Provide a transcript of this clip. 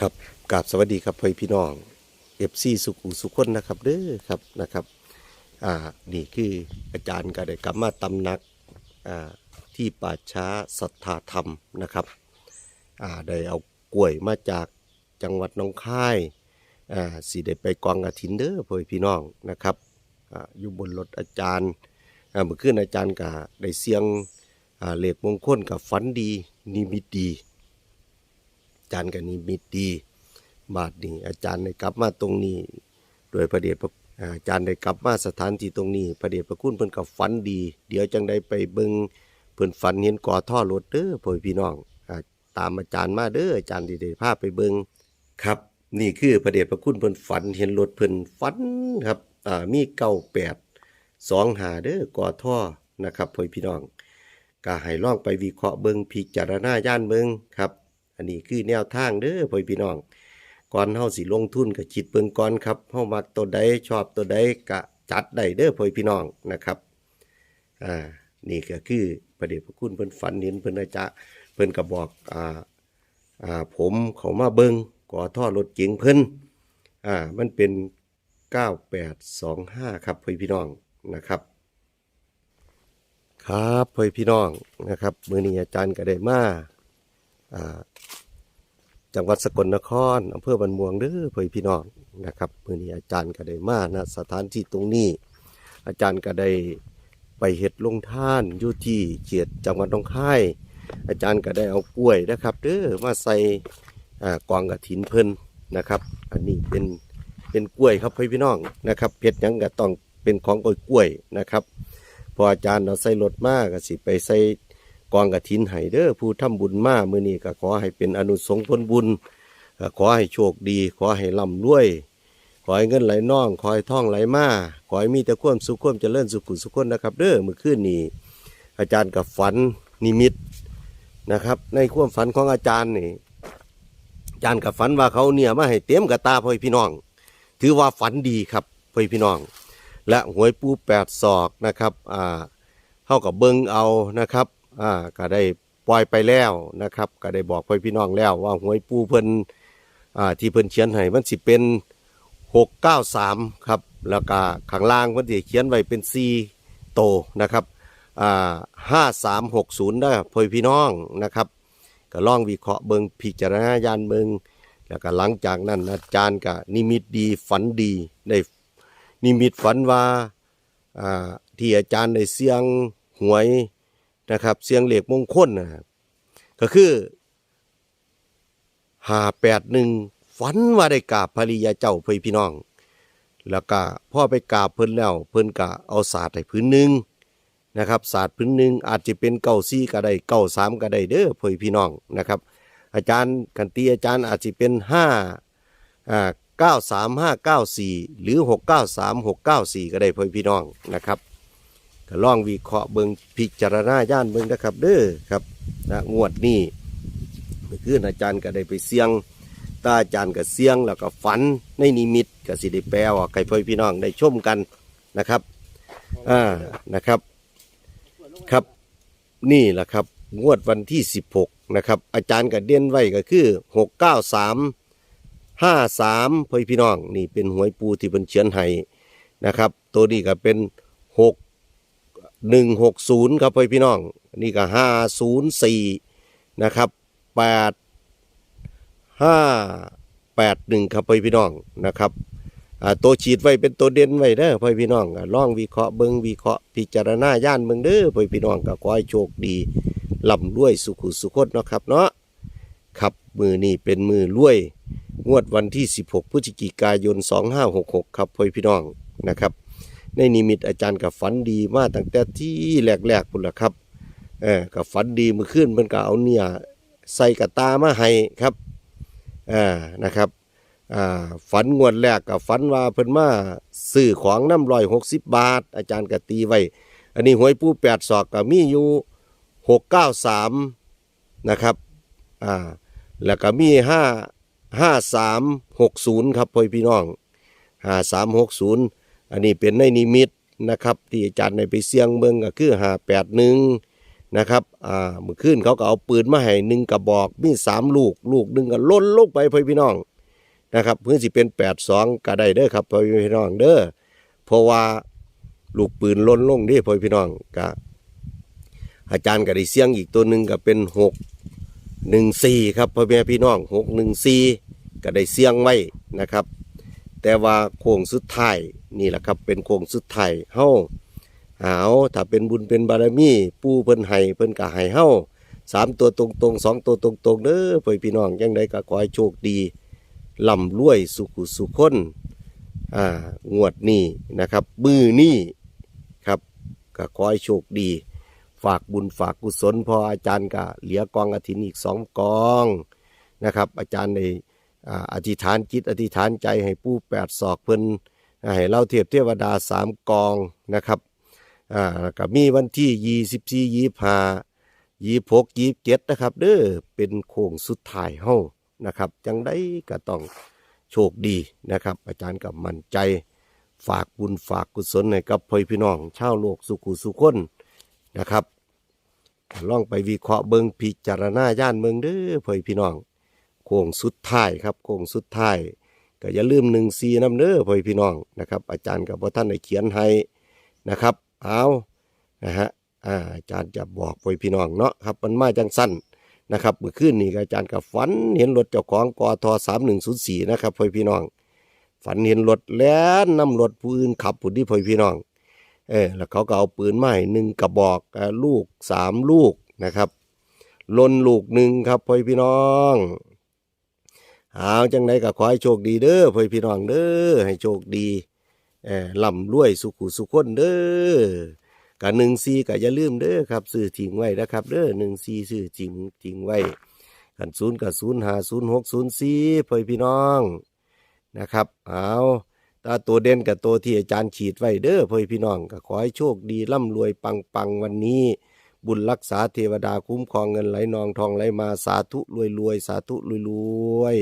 ครับกราบสวัสดีครับพ่อพี่น้องเอฟซีสุขุสุขคนนะครับเด้อครับนะครับอ่านี่คืออาจารย์ก็ได้กลับมาตำหนักอ่าที่ป่าช้าศรัทธาธรรมนะครับอ่าได้เอากล้วยมาจากจังหวัดหนองคายอ่าสิได้ไปกองกระถินเด้อพ่อพี่น้องนะครับอ่าอยู่บนรถอาจารย์อ่าเมื่อคืนอาจารย์ก็ได้เสียงอ่าเลขมงคลกับฝันดีนิมิตดี จารย์ก็นิมิตดี บาทนี้อาจารย์ได้กลับมาตรงนี้ โดยพระเดชพระอาจารย์ได้กลับมาสถานที่ตรงนี้ พระเดชพระคุณเพิ่นกับฝันดี เดี๋ยวจังได้ไปเบิงเพิ่นฝันเห็นก่อท่อรถเด้อพ่อพี่น้องอตามอาจารย์มาเด้ออาจารย์ที่ได้พาไปเบิงครับ นี่คือพระเดชพระคุณเพิ่นฝันเห็นรถเพิ่นฝันครับอ่ามีเก้าแปดสองหาเด้อก่อท่อนะครับพ่อพี่น้องก็ให้ล่องไปวิเคราะห์เบิงพิจารณาย่านเบิงครับ อันนี้คือแนวทางเด้อพ่อพี่น้อง ก่อนเฮาสิลงทุนก็คิดเบิ่งก่อนครับเฮามักตัวใดชอบตัวใดก็จัดได้เด้อพ่อพี่น้องนะครับอ่านี่ก็คือประเดชพระคุณเพิ่นฝันเห็นเพิ่นอาจจะเพิ่นก็บอกอ่าอ่าผมเขามาเบิ่งก่อท่อรถเก๋งเพิ่นอ่ามันเป็น 9825 ครับพ่อพี่น้องนะครับครับพ่อพี่น้องนะครับ มื้อนี้อาจารย์ก็ได้มา จังหวัดสกลนครอำเภอบันม่วงเด้อพ่อพี่น้องนะครับเมื้อนี้อาจารย์ก็ได้มาณสถานที่ตรงนี้ อาจารย์ก็ได้ไปเฮ็ดลงท่านอยู่ที่เขตจังหวัดหนองคายอาจารย์ก็ได้เอากล้วยนะครับเด้อมาใส่อ่ากองกระถินเพิ่นนะครับ อันนี้เป็นเป็นกล้วยครับพี่น้องนะครับเพ็ดยังก็ต้องเป็นของกล้วยนะครับ พออาจารย์เราใส่รถมากก็สิไปใส่ กองกระถินให้เด้อผู้ทำบุญมามื้อนี้ก็ขอให้เป็นอนุสงส์ผลบุญก็ขอให้โชคดี ขอให้ร่ำรวย ขอให้เงินไหลน่อง ขอให้ท่องไหลมา ขอให้มีแต่ความสุขความเจริญสุขุสุขคนนะครับ เด้อเมื่อคืนนี้อาจารย์กับฝันนิมิตนะครับ ในความฝันของอาจารย์นี่อาจารย์กับฝันว่าเขาเนี่ยมาให้เต็มกระตาพ่อพี่น้อง ถือว่าฝันดีครับพ่อพี่น้อง และหวยปูแปดศอกนะครับอ่าเท่ากับเบิงเอานะครับ อ่าก็ได้ปล่อยไปแล้วนะครับ ก็ได้บอกไปพี่น้องแล้วว่าหวยปูเพิ่นอ่าที่เพิ่นเขียนให้มันสิเป็นหกเก้าสามครับ แล้วก็ข้างล่างเพิ่นสิเขียนไว้เป็นซีโตนะครับอ่าห้าสามหกศูนย์ได้พ่อพี่น้องนะครับ ก็ลองวิเคราะห์เบิงพิจารณาญาณเบิงแล้วก็หลังจากนั้นอาจารย์ก็นิมิตดีฝันดีได้นิมิตฝันว่าอ่าที่อาจารย์ได้เสียงหวย นะครับ เสียงเหล็กมงคลนะครับก็คือหาแปดหนึ่งฝันว่าได้กราบภริยาเจ้าพี่พี่น้อง แล้วก็พ่อไปกราบเพิ่นแล้ว เพิ่นก็เอาศาสตร์ให้พื้นหนึ่งนะครับศาสตร์พื้นหนึ่งอาจจะเป็นเก้าซี่ก็ได้เก้าสามก็ได้เด้อพี่พี่น้องนะครับ อาจารย์กันตีอาจารย์อาจจะเป็นห้าอ่าเก้าสามห้าเก้าสี่หรือหกเก้าสามหกเก้าสี่ก็ได้พ่อพี่น้องนะครับ ก็ลองวิเคราะห์เบิงพิจารณาย่านเบิงนะครับ เด้อครับนะงวดนี้เมื่อคืนอาจารย์ก็ได้ไปเสี่ยงตาอาจารย์ก็เสี่ยงแล้วก็ฝันในนิมิตก็สิได้แปลว่าใครพ่อพี่น้องได้ชมกันนะครับอ่านะครับ ครับนี่แหละครับ งวดวันที่ 16 นะครับ อาจารย์ก็เด่นไว้ก็คือ 693 53พ่อพี่น้อง นี่เป็นหวยปูที่เป็นเชียนให้นะครับ ตัวนี้ก็เป็น 6 160ครับพ่อพี่น้อง นี่ก็504นะครับ8 5 81ครับพ่อพี่น้องนะครับตัวฉีดไว้เป็นตัวเด่นไว้เด้อพ่อพี่น้องก็ลองวิเคราะห์เบิงวิเคราะห์พิจารณาย่านเบิงเด้อพ่อพี่น้องก็ขอให้โชคดีร่ำรวยสุขุสุขคนเนาะครับเนาะครับมือนี้เป็นมือรวย งวดวันที่ 16 พฤศจิกายน 2566 ครับพ่อพี่น้องนะครับ ในนิมิตอาจารย์กับฝันดีมาตั้งแต่ที่แรกๆพุ่นละครับเออกับฝันดีมื่อคืนมันก็เอาเนี่ยใส่กระตามาให้ครับอ่านะครับอ่าฝันงวดแรกกับฝันว่าเพิ่นมาซื้อของน้ำร้อยหกสิบบาท อาจารย์ก็ตีไว้ อันนี้หวยผู้แปดศอกก็มีอยู่หกเก้าสามนะครับอ่าแล้วก็มีห้าห้าสามหกศูนย์ครับพ่อพี่น้องห้าสามหกศูนย์ อันนี้เป็นในนิมิตนะครับ ที่อาจารย์ในไปเสี่ยงเมืองก็คือหาแปดหนึ่งนะครับอ่าเมื่อคืนเขาก็เอาปืนมาให้หนึ่งกระบอกมีสามลูก ลูกหนึ่งก็ล้นลงไปพ่อพี่น้องนะครับเพื่อสิเป็นแปดสองก็ได้เด้อครับพ่อพี่น้องเด้อเพราะว่าลูกปืนล้นลงเดิพ่อพี่น้องก็อาจารย์ก็ได้เสียงอีกตัวหนึ่งก็เป็นหกหนึ่งสี่ครับพ่อแม่พี่น้องหกหนึ่งสี่ก็ได้เสียงไว้นะครับ แต่ว่าโค้งสุดท้ายนี่แหละครับเป็นโค้งสุดท้ายเฮาหาวถ้าเป็นบุญเป็นบารมีปู่เพิ่นให้เพิ่นก็ให้เฮาสามตัวตรงตรงสองตัวตรงตรงเด้อเพื่อพี่น้องยังไดก็ขอให้โชคดีล่ำรวยสุขุสุขคนอ่างวดนี้นะครับ มือนี้ครับก็ขอให้โชคดี ฝากบุญฝากกุศลพออาจารย์ก็เหลือกองอธินอีกสองกองนะครับ อาจารย์ใน อธิษฐานจิตอธิษฐานใจให้ปู่แปดศอกเพิ่นให้เล่าเทียบเทวดาสามกองนะครับอ่าก็มีวันที่ยี่สิบสี่ยี่ห้ายี่หกยี่เจ็ดนะครับ เด้อเป็นโค้งสุดท้ายเฮานะครับจังได้ก็ต้องโชคดีนะครับ อาจารย์กับมั่นใจฝากบุญฝากกุศลให้กับพ่อพี่น้องชาวโลกสุขุสุขคนนะครับลองไปวิเคราะห์เบิงพิจารณาย่านเมืองเด้อพ่อพี่น้อง ค้งสุดท้ายครับโค้งสุดท้ายก็อย่าลืมหนึ่งซีน้ำเด้อพ่อพี่น้องนะครับ อาจารย์กับพ่อท่านได้เขียนให้นะครับ เอานะฮะอาจารย์จะบอกพ่อพี่น้องเนาะครับมันมาจังสั้นนะครับเมื่อคืนนี้อาจารย์กับฝันเห็นรถเจ้าของกอทสามหนึ่งศูนย์สี่นะครับพ่อพี่น้อง ฝันเห็นรถแล้วนำรถผู้อื่นขับผู้ที่พ่อพี่น้องเออแล้วเขาก็เอาปืนมาให้หนึ่งกระบอกลูกสามลูกนะครับลนลูกหนึ่งครับพ่อพี่น้อง เอาจังไดก็ขอให้โชคดีเด้อพ่อพี่น้องเด้อให้โชคดีเออล่ำรวยสุขุสุขคนเด้อกะหนึ่งซีกะอย่าลืมเด้อครับซื้อทิ้งไว้นะครับเด้อหนึ่งซีซื้อจริงทิ้งไว้กันศูนย์กับศูนย์หาศูนย์หกศูนย์สี่พ่อพี่น้องนะครับเอาตาตัวเด่นกับตัวที่อาจารย์ฉีดไว้เด้อพ่อพี่น้องก็ขอให้โชคดีร่ำรวยปังปังวันนี้ บุญรักษาเทวดาคุ้มครองเงินไหลนองทองไหลมาสาธุรวยรวยสาธุรวยรวย